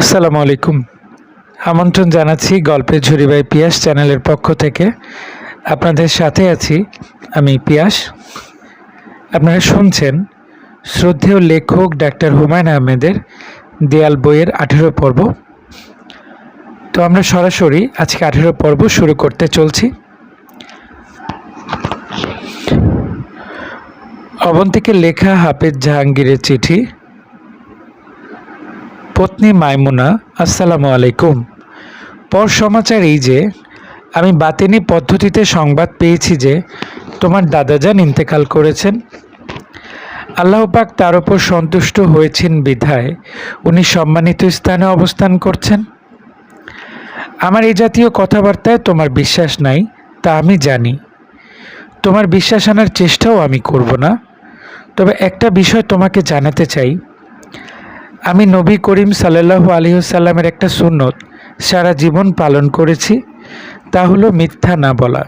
আসসালামু আলাইকুম। আমন্ত্রণ জানাচ্ছি গল্পের ঝুরি বাই পিয়াস চ্যানেলের পক্ষ থেকে। আপনাদের সাথে আছি আমি পিয়াস। আপনারা শুনছেন শ্রদ্ধেয় লেখক ডাক্তার হুমায়ুন আহমেদের দেয়াল বইয়ের আঠেরো পর্ব। তো আমরা সরাসরি আজকে আঠেরো পর্ব শুরু করতে চলছি। অবন্তীকে লেখা হাফেজ জাহাঙ্গীরের চিঠি। পত্নী মাইমুনা, আসসালামু আলাইকুম। পর সমাচার এই যে, আমি বাতিনি পদ্ধতিতে সংবাদ পেয়েছি যে, তোমার দাদাজান ইন্তেকাল করেছেন। আল্লাহ পাক তার ওপর সন্তুষ্ট হয়েছেন বিধায় উনি সম্মানিত স্থানে অবস্থান করছেন। আমার এই জাতীয় কথাবার্তায় তোমার বিশ্বাস নাই, তা আমি জানি। তোমার বিশ্বাস আনার চেষ্টাও আমি করব না। তবে একটা বিষয় তোমাকে জানাতে চাই আমি নবী করিম সাল্লাহ আলহিহসাল্লামের একটা সুন্নত সারা জীবন পালন করেছি, তা হলো মিথ্যা না বলা।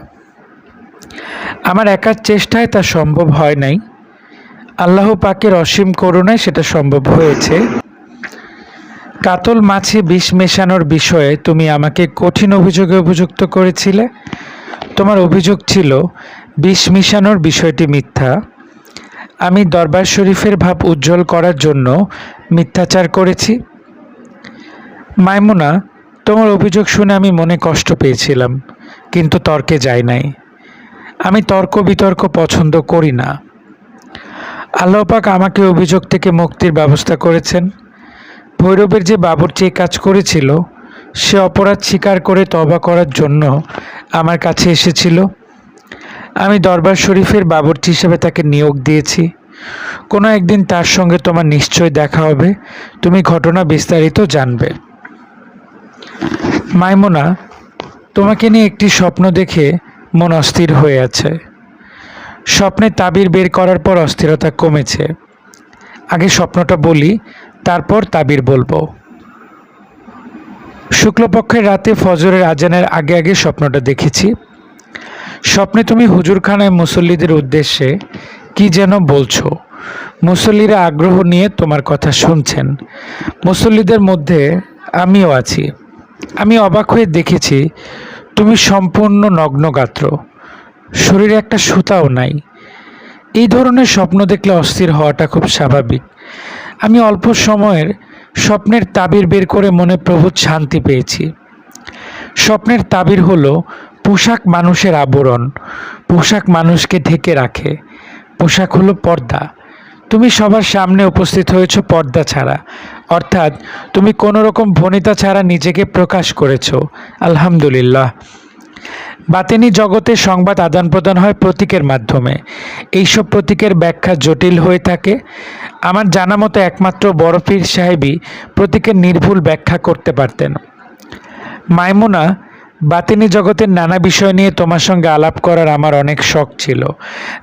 আমার একার চেষ্টায় তা সম্ভব হয় নাই। আল্লাহ পাকের অসীম করুণায় সেটা সম্ভব হয়েছে। কাতল মাছে বিষ মেশানোর বিষয়ে তুমি আমাকে কঠিন অভিযোগে অভিযুক্ত করেছিলে। তোমার অভিযোগ ছিল, বিষ মেশানোর বিষয়টি মিথ্যা। আমি দরবার শরীফের ভাব উজ্জ্বল করার জন্য মিথ্যাচার করেছি। মাইমুনা, তোমার অভিযোগ শুনে আমি মনে কষ্ট পেয়েছিলাম, কিন্তু তর্কে যাই নাই। আমি তর্ক বিতর্ক পছন্দ করি না। আল্লাপাক আমাকে অভিযোগ থেকে মুক্তির ব্যবস্থা করেছেন। ভৈরবের যে বাবুর্চি কাজ করেছিল, সে অপরাধ স্বীকার করে তবা করার জন্য আমার কাছে এসেছিল। আমি দরবার শরীফের বাবুর্চি হিসেবে তাকে নিয়োগ দিয়েছি। কোনো একদিন তার সঙ্গে তোমার নিশ্চয় দেখা হবে। তুমি ঘটনা বিস্তারিত জানবে। মাইমুনা, তোমাকে নিয়ে একটি স্বপ্ন দেখে মন অস্থির হয়ে আছে। স্বপ্নে তাবির বের করার পর অস্থিরতা কমেছে। আগে স্বপ্নটা বলি, তারপর তাবির বলব। শুক্লপক্ষের রাতে ফজরের আজানের আগে আগে স্বপ্নটা দেখেছি। স্বপ্নে তুমি হুজুরখানায় মুসল্লিদের উদ্দেশ্যে কি যেন বলছো। মুসল্লিরা আগ্রহ নিয়ে তোমার কথা শুনছেন। মুসল্লিদের মধ্যে আমিও আছি। আমি অবাক হয়ে দেখেছি তুমি সম্পূর্ণ নগ্নগাত্র। শরীরে একটা সুতাও নাই। এই ধরনের স্বপ্ন দেখলে অস্থির হওয়াটা খুব স্বাভাবিক। আমি অল্প সময়ের স্বপ্নের তাবির বের করে মনে প্রভুত শান্তি পেয়েছি। স্বপ্নের তাবির হলো পোশাক মানুষের আবরণ, পোশাক মানুষকে ঢেকে রাখে। পোশাক হলো পর্দা। তুমি সবার সামনে উপস্থিত হয়েছ পর্দা ছাড়া। অর্থাৎ তুমি কোনো রকম ভনিতা ছাড়া নিজেকে প্রকাশ করেছ। আলহামদুলিল্লাহ। বাতেনি জগতে সংবাদ আদান প্রদান হয় প্রতীকের মাধ্যমে। এইসব প্রতীকের ব্যাখ্যা জটিল হয়ে থাকে। আমার জানা মতো একমাত্র বরফির সাহেবই প্রতীকের নির্ভুল ব্যাখ্যা করতে পারতেন। মাইমুনা বাতিনি জগতের নানা বিষয় নিয়ে তোমার সঙ্গে আলাপ করার আমার অনেক শখ ছিল।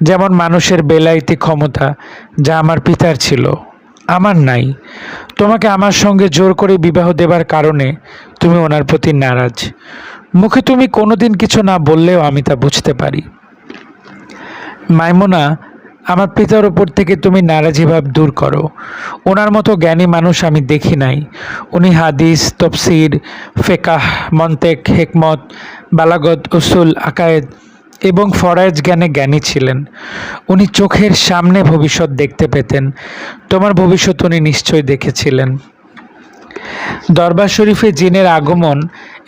যেমন মানুষের বেলাইতি ক্ষমতা, যা আমার পিতার ছিল। আমার নাই। তোমাকে আমার সঙ্গে জোর করে বিবাহ দেবার কারণে তুমি ওনার প্রতি নারাজ। মুখে তুমি কোনোদিন কিছু না বললেও আমি তা বুঝতে পারি। মাইমোনা আমার পিতার ওপর থেকে তুমি নারাজি ভাব দূর করো। ওনার মতো জ্ঞানী মানুষ আমি দেখি নাই। উনি হাদিস, তফসির, ফেকাহ, মন্তেক, হেকমত, বালাগত, উসুল, আকায়েদ এবং ফরায়েজ জ্ঞানে জ্ঞানী ছিলেন। উনি চোখের সামনে ভবিষ্যৎ দেখতে পেতেন। তোমার ভবিষ্যৎ উনি নিশ্চয় দেখেছিলেন। দরবার শরীফে জিনের আগমন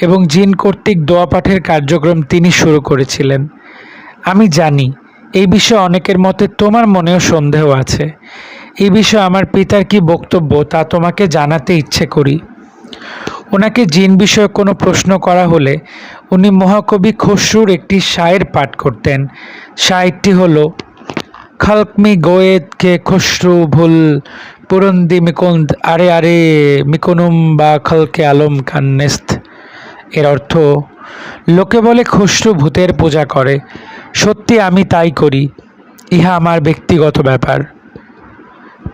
এবং জিন কর্তৃক দোয়া পাঠের কার্যক্রম তিনি শুরু করেছিলেন। আমি জানি এই বিষয়ে অনেকের মতে তোমার মনেও সন্দেহ আছে। এই বিষয়ে আমার পিতার কি বক্তব্য তা তোমাকে জানাতে ইচ্ছে করি। ওনাকে জিন বিষয়ে কোনো প্রশ্ন করা হলে উনি মহাকবি খসরুর একটি শায়ের পাঠ করতেন। শায়েরটি হল, খালকমি গোয়েদ কে খসরু ভুল, পুরন্দি মিকুন্দ আরে আরে, মিকুনুম বা খালকে আলম খান নেস্ত। এর অর্থ, লোকে বলে খসরু ভূতের পূজা করে সত্যি আমি তাই করি। ইহা আমার ব্যক্তিগত ব্যাপার।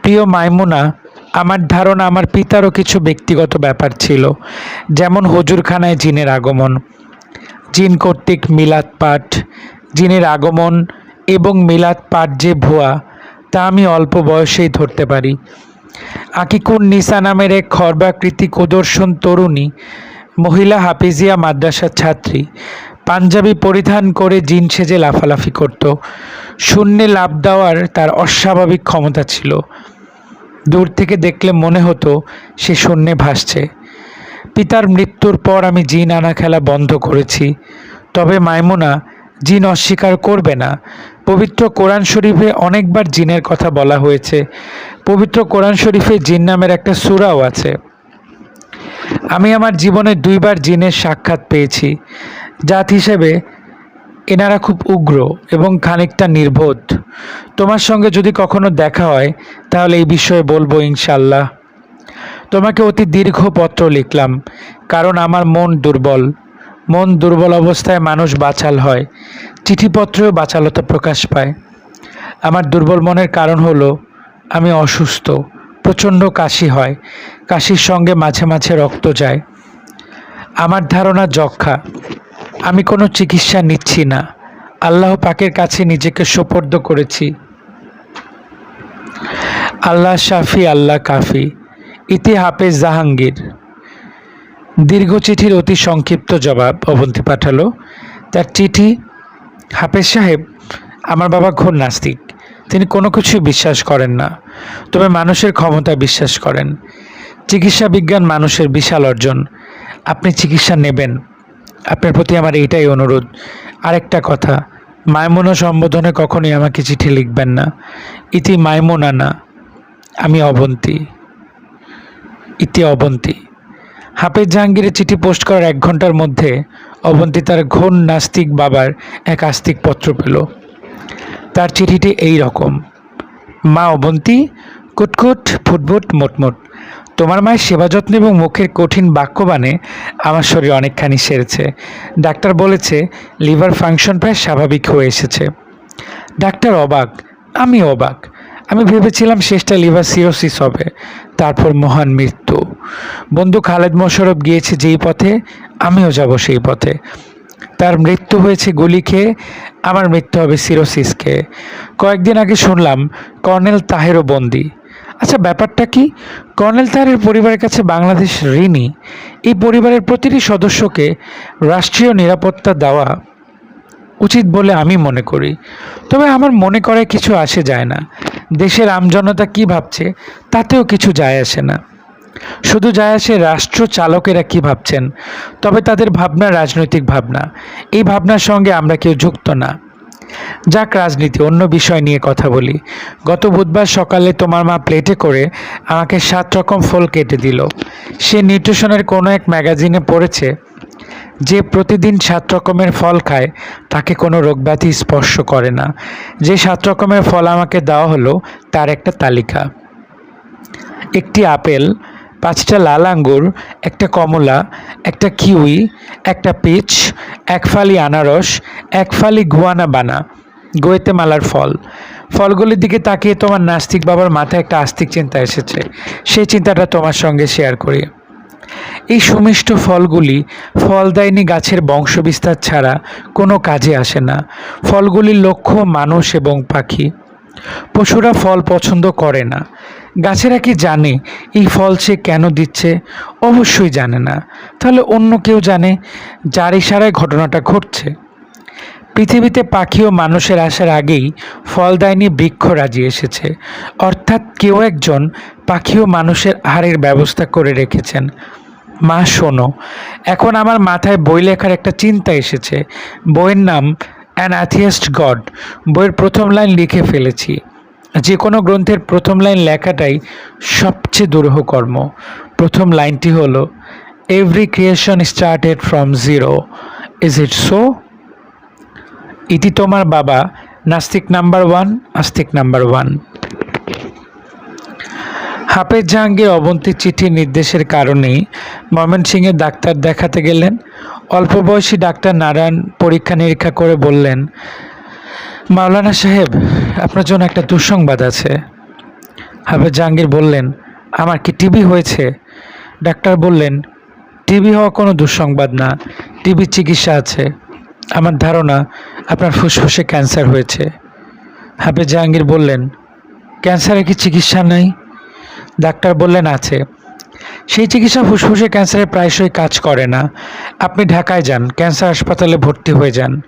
প্রিয় মাইমুনা, আমার ধারণা আমার পিতারও কিছু ব্যক্তিগত ব্যাপার ছিল, যেমন হজুরখানায় জিনের আগমন, জিন কর্তৃক মিলাদ পাঠ, জিনের আগমন এবং মিলাদ পাঠ যে ভুয়া, তা আমি অল্প বয়সেই ধরতে পারি। আকিকুন নিসা নামের এক খর্বাকৃতি কুদর্শন তরুণী, মহিলা হাফিজিয়া মাদ্রাসার ছাত্রী পাঞ্জাবি পরিধান করে জিন সেজে লাফালাফি করত। শূন্যে লাভ দেওয়ার তার অস্বাভাবিক ক্ষমতা ছিল। দূর থেকে দেখলে মনে হতো সে শূন্যে ভাসছে। পিতার মৃত্যুর পর আমি জিন আনা খেলা বন্ধ করেছি। তবে মাইমুনা, জিন অস্বীকার করবে না। পবিত্র কোরআন শরীফে অনেকবার জিনের কথা বলা হয়েছে। পবিত্র কোরআন শরীফে জিন নামের একটা সূরাও আছে। আমি আমার জীবনে দুইবার জিনের সাক্ষাৎ পেয়েছি। জাত হিসেবে এনারা খুব উগ্র এবং খানিকটা নির্বোধ। তোমার সঙ্গে যদি কখনো দেখা হয়, তাহলে এই বিষয়ে বলব ইনশাল্লাহ তোমাকে অতি দীর্ঘ পত্র লিখলাম, কারণ আমার মন দুর্বল। মন দুর্বল অবস্থায় মানুষ বাচাল হয়, চিঠিপত্রেও বাচালতা প্রকাশ পায়। আমার দুর্বল মনের কারণ হলো, আমি অসুস্থ, প্রচণ্ড কাশি হয়, কাশির সঙ্গে মাঝে মাঝে রক্ত যায়। আমার ধারণা যক্ষা আমি কোনো চিকিৎসা নিচ্ছি না। আল্লাহ পাকের কাছে নিজেকে সোপর্দ করেছি। আল্লাহ শাফি, আল্লাহ কাফি। ইতি হাফেজ জাহাঙ্গীর। দীর্ঘ চিঠির অতি সংক্ষিপ্ত জবাব অবন্তি পাঠালো। তার চিঠি হাফেজ সাহেব, আমার বাবা ঘোর নাস্তিক। তিনি কোনো কিছুই বিশ্বাস করেন না। তবে মানুষের ক্ষমতা বিশ্বাস করেন। চিকিৎসা বিজ্ঞান মানুষের বিশাল অর্জন। আপনি চিকিৎসা নেবেন। আপনার প্রতি আমার এইটাই অনুরোধ। আরেকটা কথা মায়মুনা সম্বোধনে কখনোই আমাকে চিঠি লিখবেন না। ইতি মায়মুনা না, আমি অবন্তী। ইতি অবন্তী। হাফেজ জাহাঙ্গীরের চিঠি পোস্ট করার এক ঘণ্টার মধ্যে অবন্তী তার ঘোর নাস্তিক বাবার এক আস্তিক পত্র পেল। তার চিঠিটি এই রকম, মা অবন্তী, কুটকুট ফুটফুট মোটমোট। তোমার মায়ের সেবা যত্ন এবং মুখের কঠিন বাক্যবাণে আমার শরীর অনেকখানি সেরেছে। ডাক্তার বলেছে, লিভার ফাংশন প্রায় স্বাভাবিক হয়ে এসেছে। ডাক্তার অবাক, আমি অবাক। আমি ভেবেছিলাম শেষটা লিভার সিরোসিস হবে, তারপর মহান মৃত্যু। বন্ধু খালেদ মোশারফ গিয়েছে যেই পথে, আমিও যাব সেই পথে। তার মৃত্যু হয়েছে গুলি খেয়ে, আমার মৃত্যু হবে সিরোসিস খেয়ে। কয়েকদিন আগে শুনলাম, কর্নেল তাহেরও বন্দি। আচ্ছা ব্যাপারটা কি? কর্নেল তাহেরের পরিবারের কাছে বাংলাদেশ ঋণী। এই পরিবারের প্রতিটি সদস্যকে রাষ্ট্রীয় নিরাপত্তা দেওয়া উচিত বলে আমি মনে করি। তবে আমার মনে করে কিছু আসে যায় না। দেশের আমজনতা কি ভাবছে, তাতেও কিছু যায় আসে না। শুধু যায় আসে রাষ্ট্র চালকেরা কি ভাবছেন, তবে তাদের ভাবনা রাজনৈতিক ভাবনা। এই ভাবনার সঙ্গে আমরা কেউ যুক্ত না। যাক রাজনীতি, অন্য বিষয় নিয়ে কথা বলি। গত বুধবার সকালে তোমার মা প্লেটে করে আমাকে সাত রকম ফল কেটে দিল। সে নিউট্রিশনের কোনো এক ম্যাগাজিনে পড়েছে, যে প্রতিদিন সাত রকমের ফল খায়, তাকে কোনো রোগব্যাধি স্পর্শ করে না। যে সাত রকমের ফল আমাকে দেওয়া হলো, তার একটা তালিকা। একটি আপেল, পাঁচটা লাল আঙ্গুর, একটা কমলা, একটা কিউই, একটা পিচ, এক ফালি আনারস এক ফালি গুয়ানা বানা গোয়েতেমালার ফল। ফলগুলির দিকে তাকিয়ে তোমার নাস্তিক বাবার মাথায় একটা আস্তিক চিন্তা এসেছে। সেই চিন্তাটা তোমার সঙ্গে শেয়ার করি। এই সুমিষ্ট ফলগুলি ফলদায়িনী গাছের বংশবিস্তার ছাড়া কোনো কাজে আসে না। ফলগুলির লক্ষ্য মানুষ এবং পাখি। পশুরা ফল পছন্দ করে না। গাছেরা কি জানে এই ফল সে কেন দিচ্ছে? অবশ্যই জানে না। তাহলে অন্য কেউ জানে যার ইশারায় ঘটনাটা ঘটছে। পৃথিবীতে পাখি ও মানুষের আসার আগেই ফলদায়নী বৃক্ষ রাজি এসেছে। অর্থাৎ কেউ একজন পাখি ও মানুষের আহারের ব্যবস্থা করে রেখেছেন। মা, শোনো, এখন আমার মাথায় বই লেখার একটা চিন্তা এসেছে। বইয়ের নাম অ্যান অ্যাথিয়েস্ট গড বইয়ের প্রথম লাইন লিখে ফেলেছি। যে কোনো গ্রন্থের প্রথম লাইন লেখাটাই সবচেয়ে দুরূহ কর্ম প্রথম লাইনটি হলো every creation started from zero is it so ইতি তোমার বাবা, নাস্তিক নাম্বার ওয়ান, আস্তিক নাম্বার ওয়ান। হাফেজ জাহাঙ্গীর অবন্তীর চিঠির নির্দেশের কারণেই ময়মনসিংহের ডাক্তার দেখাতে গেলেন। অল্প বয়সী ডাক্তার নারায়ণ পরীক্ষা নিরীক্ষা করে বললেন, মাওলানা সাহেব, আপনার জন্য একটা দুঃসংবাদ আছে। হাফেজ জাহাঙ্গীর বললেন, আমার কি টিবি হয়েছে? ডাক্তার বললেন টিবি হওয়া কোনো দুঃসংবাদ না টিবির চিকিৎসা আছে। আমার ধারণা আপনার ফুসফুসে ক্যান্সার হয়েছে। হাফেজ জাহাঙ্গীর বললেন ক্যান্সারের কি চিকিৎসা নেই? ডাক্তার বললেন, আছে। সেই চিকিৎসা ফুসফুসে ক্যান্সারে প্রায়শই কাজ করে না। আপনি ঢাকায় যান, ক্যান্সার হাসপাতালে ভর্তি হয়ে যান।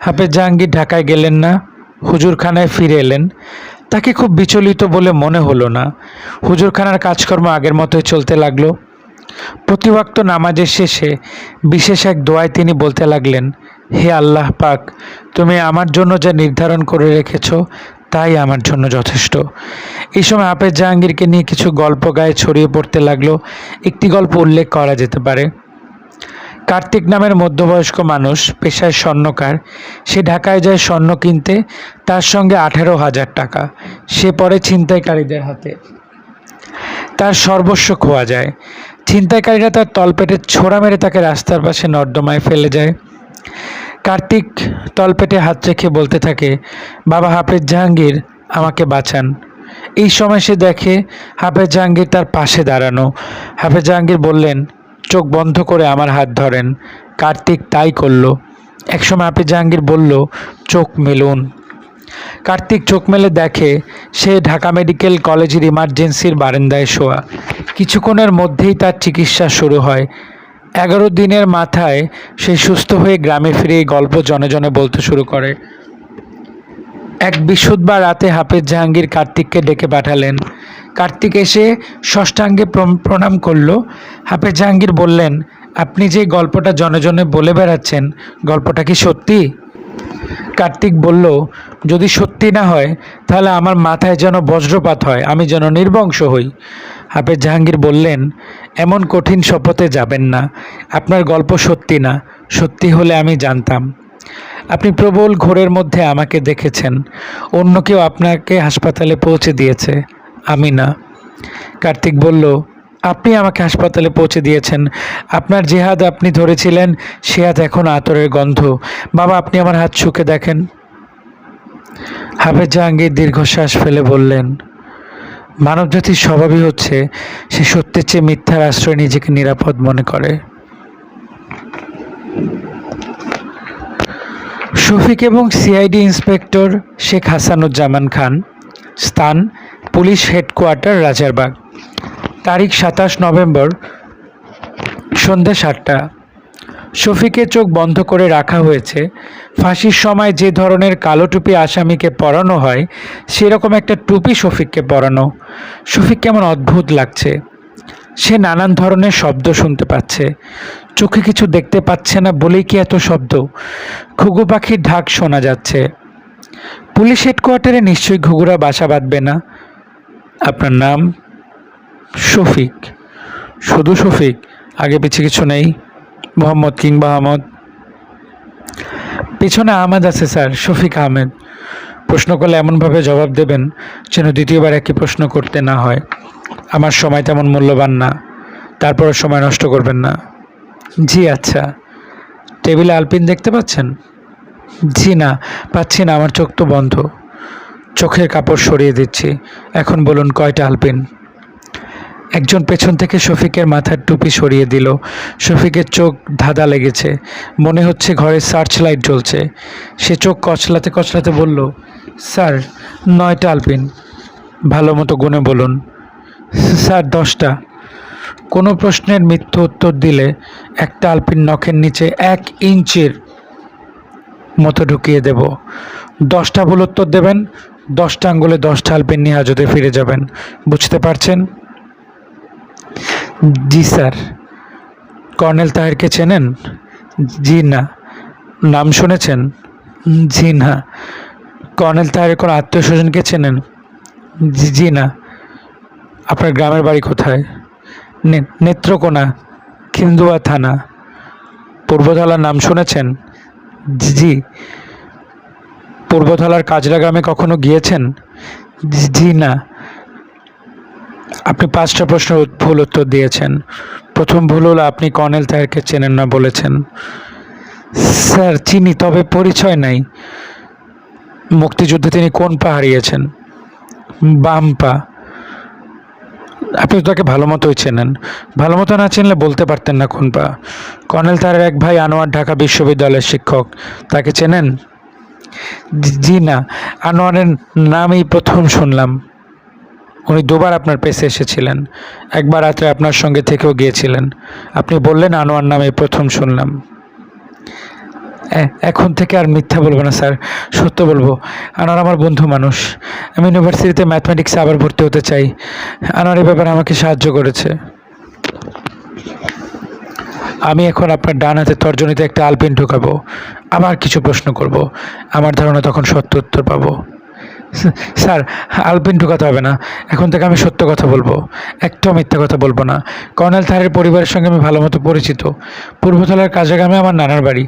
হাফেজ জাহাঙ্গীর ঢাকায় গেলেন না, হুজুরখানায় ফিরে এলেন। তাকে খুব বিচলিত বলে মনে হলো না। হুজুরখানার কাজকর্ম আগের মতোই চলতে লাগল। প্রতিবাক্ত নামাজের শেষে বিশেষ এক দোয়ায় তিনি বলতে লাগলেন হে আল্লাহ পাক, তুমি আমার জন্য যা নির্ধারণ করে রেখেছ, তাই আমার জন্য যথেষ্ট। এই সময় হাফেজ জাহাঙ্গীরকে নিয়ে কিছু গল্প গায়ে ছড়িয়ে পড়তে লাগল। একটি গল্প উল্লেখ করা যেতে পারে। কার্তিক নামের মধ্যবয়স্ক মানুষ, পেশায় স্বর্ণকার। সে ঢাকায় যায় স্বর্ণ কিনতে, তার সঙ্গে আঠেরো হাজার টাকা। সে পরে ছিনতাইকারীদের হাতে। তার সর্বস্ব খোয়া যায়। ছিনতাইকারীরা তার তলপেটে ছোড়া মেরে তাকে রাস্তার পাশে নর্দমায় ফেলে যায়। কার্তিক তলপেটে হাত রেখে বলতে থাকে, বাবা হাফেজ জাহাঙ্গীর, আমাকে বাঁচান। এই সময় সে দেখে হাফেজ জাহাঙ্গীর তার পাশে দাঁড়ানো। হাফেজ জাহাঙ্গীর বললেন, চোখ বন্ধ করে আমার হাত ধরেন। কার্তিক তাই করল। একসময় হাফেজ জাহাঙ্গীর বলল, চোখ মেলুন। কার্তিক চোখ মেলে দেখে সে ঢাকা মেডিকেল কলেজের ইমার্জেন্সির বারান্দায় শোয়া। কিছুক্ষণের মধ্যেই তার চিকিৎসা শুরু হয়। এগারো দিনের মাথায় সে সুস্থ হয়ে গ্রামে ফিরে এই গল্প জনে জনে বলতে শুরু করে। এক বিশুদ্ধবার রাতে হাফেজ জাহাঙ্গীর কার্তিককে ডেকে পাঠালেন। কার্তিক এসে ষষ্ঠাঙ্গে প্রণাম করল। হাফেজ জাহাঙ্গীর বললেন, আপনি যে গল্পটা জনে জনে বলে বেড়াচ্ছেন, গল্পটা কি সত্যি? কার্তিক বলল, যদি সত্যি না হয়, তাহলে আমার মাথায় যেন বজ্রপাত হয়, আমি যেন নির্বংশ হই। হাফেজ জাহাঙ্গীর বললেন, এমন কঠিন শপথে যাবেন না। আপনার গল্প সত্যি না। সত্যি হলে আমি জানতাম। আপনি প্রবল ঘোরের মধ্যে আমাকে দেখেছেন। অন্য কেউ আপনাকে হাসপাতালে পৌঁছে দিয়েছে। আমি না। কার্তিক বলল, আপনি আমাকে হাসপাতালে পৌঁছে দিয়েছেন। আপনার যে হাত আপনি ধরেছিলেন, সে হাত এখন আতরের গন্ধ। বাবা, আপনি আমার হাত শুকে দেখেন। হাফেজ জাহাঙ্গীর দীর্ঘশ্বাস ফেলে বললেন মানবজাতির স্বভাবই হচ্ছে, সে সত্যের চেয়ে মিথ্যার আশ্রয় নিজেকে নিরাপদ মনে করে। শফিক এবং সিআইডি ইন্সপেক্টর শেখ হাসানুজ্জামান খান স্থান পুলিশ হেডকোয়ার্টার রাজারবাগ। তারিখ সাতাশ নভেম্বর, সন্ধ্যা সাতটা। শফিকের চোখ বন্ধ করে রাখা হয়েছে ফাঁসির সময় যে ধরনের কালো টুপি আসামিকে পরানো হয়, সেরকম একটা টুপি শফিককে পরানো। শফিক কেমন অদ্ভুত লাগছে। সে নানান ধরনের শব্দ শুনতে পাচ্ছে। চোখে কিছু দেখতে পাচ্ছে না বলেই কি এত শব্দ? ঘুঘু পাখির ঢাক শোনা যাচ্ছে। পুলিশ হেডকোয়ার্টারে নিশ্চয়ই ঘুঘুরা বাসা বাঁধবে না। আপনার নাম? শফিক। শুধু শফিক, আগে পিছে কিছু নেই। মোহাম্মদ কিংবা আহমদ। পিছনে আহমেদ আছে, স্যার, শফিক আহমেদ। প্রশ্ন করলে এমনভাবে জবাব দেবেন যেন দ্বিতীয়বার একই প্রশ্ন করতে না হয়। আমার সময় তেমন মূল্যবান না তারপরে সময় নষ্ট করবেন না। জি আচ্ছা। টেবিলে আলপিন দেখতে পাচ্ছেন? জি, না, পাচ্ছি না, আমার চোখ তো বন্ধ। চোখের কাপড় সরিয়ে দিচ্ছি। এখন বলুন, কয়টা আলপিন? একজন পেছন থেকে শফিকের মাথার টুপি সরিয়ে দিল। শফিকের চোখ ধাঁধা লেগেছে। মনে হচ্ছে ঘরে সার্চ লাইট জ্বলছে। সে চোখ কচলাতে কচলাতে বলল, স্যার, নয়টা আলপিন। ভালো মতো গুনে বলুন। স্যার, দশটা। কোনো প্রশ্নের মিথ্য উত্তর দিলে একটা আলপিন নখের নিচে এক ইঞ্চির মতো ঢুকিয়ে দেব। দশটা ভুল উত্তর দেবেন, দশটা আঙ্গুলে দশটা আলপিন নিয়ে হাজতে ফিরে যাবেন। বুঝতে পারছেন? জি স্যার। কর্নেল তাহেরকে চেনেন? জি না। নাম শুনেছেন? জি না। কর্নেল তাহের কোনো আত্মীয় স্বজনকে চেনেন? জি জি না। আপনার গ্রামের বাড়ি কোথায়? নেত্রকোনা, খিন্দুয়া থানা। পূর্বধলার নাম শুনেছেন? জি পূর্বধলার কাজরা গ্রামে কখনো গিয়েছেন? জি না। আপনি পাঁচটা প্রশ্নের ভুল উত্তর দিয়েছেন। প্রথম ভুল হলো আপনি কর্নেল তাহেরকে চেনেন না বলেছেন। স্যার, চিনি, তবে পরিচয় নাই। মুক্তিযুদ্ধে তিনি কোন পা হারিয়েছেন? বাম পা। আপনি তাকে ভালো মতোই চেনেন। ভালো মতো না চিনলে বলতে পারতেন না কোন পা। কর্নেল তারের এক ভাই আনোয়ার ঢাকা বিশ্ববিদ্যালয়ের শিক্ষক। তাকে চেনেন? জি না। আনোয়ারের নামই প্রথম শুনলাম। উনি দুবার আপনার পেছে এসেছিলেন। একবার রাত্রে আপনার সঙ্গে থেকেও গিয়েছিলেন। আপনি বললেন, আনোয়ার নামে প্রথম শুনলাম। এ- এখন থেকে আর মিথ্যা বলব না, স্যার। সত্য বলব, আনোয়ার আমার বন্ধু মানুষ। আমি ইউনিভার্সিটিতে ম্যাথমেটিক্সে আবার ভর্তি হতে চাই। আনোয়ার এই ব্যাপারে আমাকে সাহায্য করেছে। আমি এখন আপনার ডান হাতে তর্জনীতে একটা আলপিন ঢুকাবো। আবার কিছু প্রশ্ন করব। আমার ধারণা তখন সত্য উত্তর পাবো। স্যার, আলপিন ঢুকাতে হবে না। এখন থেকে আমি সত্য কথা বলব। একটাও মিথ্যা কথা বলব না। কর্নেল তাহের পরিবারের সঙ্গে আমি ভালো মতো পরিচিত। পূর্বতলার কাজাগামে আমার নানার বাড়ি।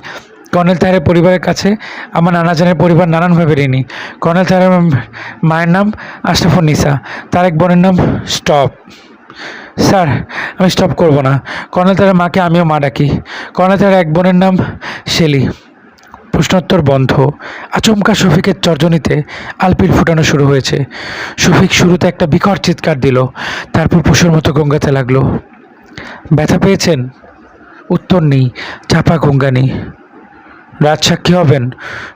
কর্নেল তাহের পরিবারের কাছে আমার নানাজানের পরিবার নানানভাবে ঋণী। কর্নেল তাহের মায়ের নাম আশরাফুন নিসা। তার এক বোনের নাম স্টপ। স্যার, আমি স্টপ করব না। কর্নেল তারের মাকে আমিও মা ডাকি। কর্নেল তারের এক বোনের নাম শেলি। প্রশ্নোত্তর বন্ধ। আচমকা শফিকের তর্জনীতে আলপির ফুটানো শুরু হয়েছে। শফিক শুরুতে একটা বিকট চিৎকার দিল, তারপর পশুর মতো গঙ্গাতে লাগল। ব্যথা পেয়েছেন? উত্তর নেই, চাপা গঙ্গানি রাজসাক্ষী হবেন?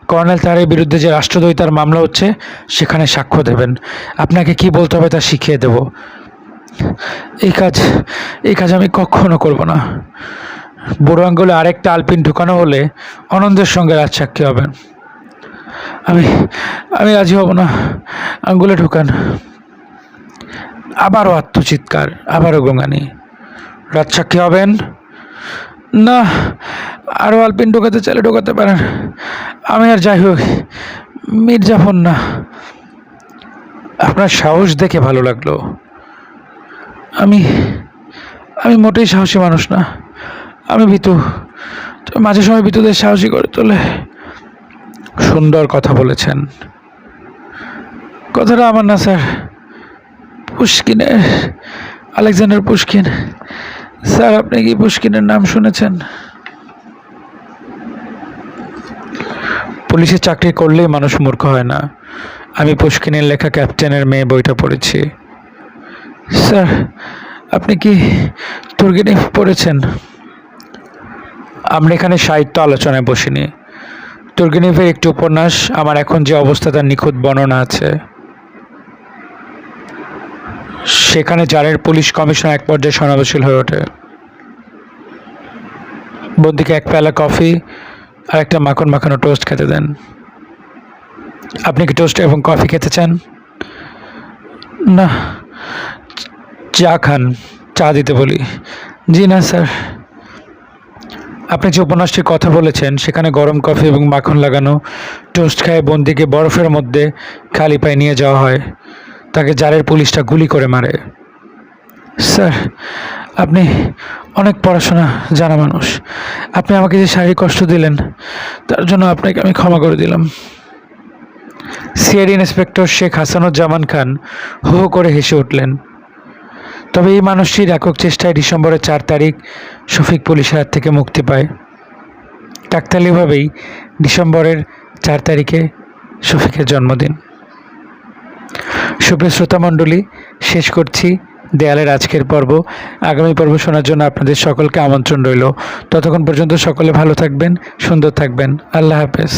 কর্নেল তারের বিরুদ্ধে যে রাষ্ট্রদ্রোহিতার মামলা হচ্ছে, সেখানে সাক্ষ্য দেবেন। আপনাকে কি বলতে হবে তা শিখিয়ে দেবো। এই কাজ এই কাজ আমি কখনো করব না। বুড়ো আঙ্গুলে আরেকটা আলপিন ঢুকানো হলে আনন্দের সঙ্গে রাজসাক্ষী হবেন। আমি আমি রাজি হব না। আঙ্গুলে ঢুকান। আবারও আত্মচিৎকার, আবারও গঙ্গানি রাজসাক্ষী হবেন? না আরও আলপিন ঢোকাতে চাইলে ঢোকাতে পারেন। আমি আর যাই হোক, মির্জাফর না। আপনার সাহস দেখে ভালো লাগল। আমি আমি মোটেই সাহসী মানুষ না। আমি ভীতু। মাঝে সময় ভীতুদের সাহসী করে তোলে। সুন্দর কথা বলেছেন। কথাটা আমার না, স্যার। পুষ্কিনের আলেকজান্ডার পুষ্কিন। স্যার, আপনি কি পুষ্কিনের নাম শুনেছেন? পুলিশে চাকরি করলেই মানুষ মূর্খ হয় না। আমি পুষ্কিনের লেখা ক্যাপ্টেনের মেয়ে বইটা পড়েছি। স্যার, আপনি কি তুর্গেনিভ পড়েছেন? আমরা এখানে সাহিত্য আলোচনায় বসিনি। তুর্গেনিভের একটি উপন্যাস, আমার এখন যে অবস্থা তার নিখুঁত বর্ণনা আছে। সেখানে জারের পুলিশ কমিশন এক পর্যায়ে সমাবেশীল হয়ে ওঠে। বন্দিকে এক পেলা কফি আর একটা মাখন মাখানো টোস্ট খেতে দেন। আপনি কি টোস্ট এবং কফি খেতে চান? না, চা খান, চা দিতে বলি। জি না, স্যার। আপনি যে উপন্যাসটির কথা বলেছেন, সেখানে গরম কফি এবং মাখন লাগানো, টোস্ট খায় বন্দিকে বরফের মধ্যে খালি পায়ে নিয়ে যাওয়া হয়, তাকে জারের পুলিশটা গুলি করে মারে। স্যার, আপনি অনেক পড়াশোনা জানা মানুষ। আপনি আমাকে যে শারীরিক কষ্ট দিলেন, তার জন্য আপনাকে আমি ক্ষমা করে দিলাম। সিআইডি ইন্সপেক্টর শেখ হাসানুজ্জামান খান হো করে হেসে উঠলেন। তবে এই মানুষটির একক চেষ্টায় ডিসেম্বরের চার তারিখ শফিক পুলিশের হাত থেকে মুক্তি পায়। কাকতালীয়ভাবেই ডিসেম্বরের চার তারিখে শফিকের জন্মদিন। সুপ্রিয় শ্রোতামণ্ডলী শেষ করছি দেয়ালের আজকের পর্ব। আগামী পর্ব শোনার জন্য আপনাদের সকলকে আমন্ত্রণ রইল। ততক্ষণ পর্যন্ত সকলে ভালো থাকবেন, সুন্দর থাকবেন। আল্লাহ হাফেজ।